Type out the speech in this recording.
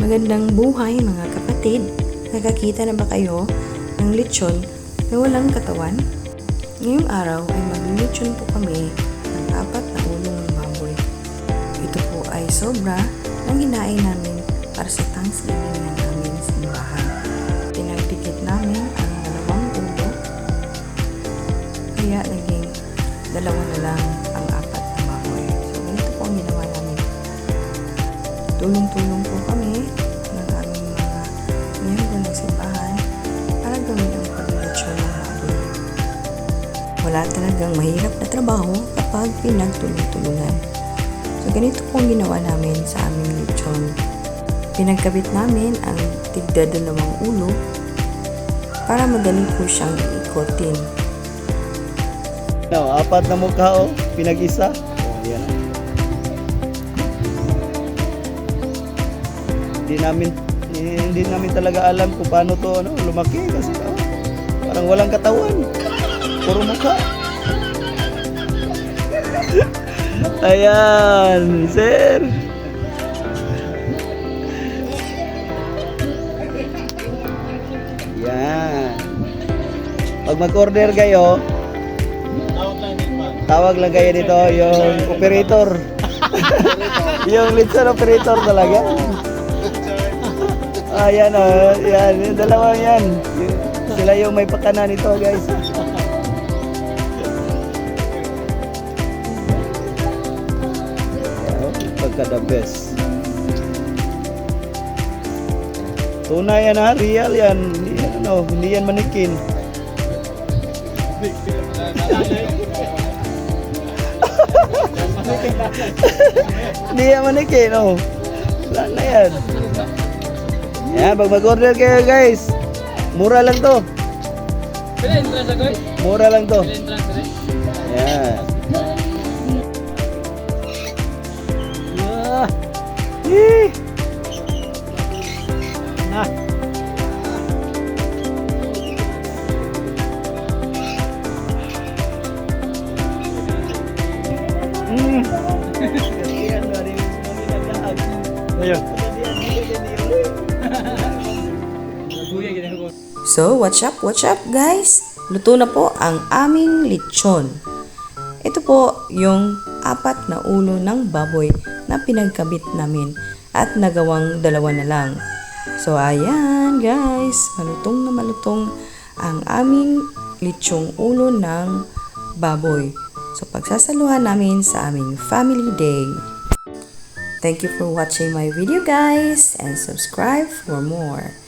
Magandang buhay mga kapatid. Nakakita na ba kayo ng lechon na walang katawan? Ngayong araw ay maglilechon po kami ng apat na ulong ng baboy. Ito po ay sobra ng hinain namin para sa Thanksgiving ng aming simbahan. Pinagdikit namin ang dalawang ulo kaya naging dalawa na lang Tulong-tulong po kami ng aming mga miyembro ng simbahan para gawin ang paglilitsyon ng baboy. Wala talagang mahirap na trabaho kapag pinagtulong-tulungan. So, ganito po ang ginawa namin sa aming lechon. Pinagkabit namin ang tigda dalawang ulo para madali po siyang ikotin. No, apat na mukha oh, pinag-isa. Hindi namin hindi namin talaga alam kung paano to ano, lumaki kasi oh, parang walang katawan. Puro mukha. Ayan, sir. Yan. Pag mag-order kayo, Tawag lang kayo dito yung operator. yung lechon operator talaga. Ayan o, yan, yung dalawang yan. Sila yung may pakana nito guys. Pagka the best. Tunay yan ha, real yan. Hindi yan, ano, hindi yan manikin. Hindi yan manikin, oh. Wala na yan. Yan, pag mag-order kayo guys, mura lang to. Mura lang to. Yan. Ah. Eh. Na. Mm. Ayun. So, watch up, watch up guys! Luto na po ang aming lechon. Ito po yung apat na ulo ng baboy na pinagkabit namin at nagawang dalawa na lang. So, ayan guys, malutong na malutong ang aming lechong ulo ng baboy. So, pagsasaluhan namin sa aming family day. Thank you for watching my video guys and subscribe for more.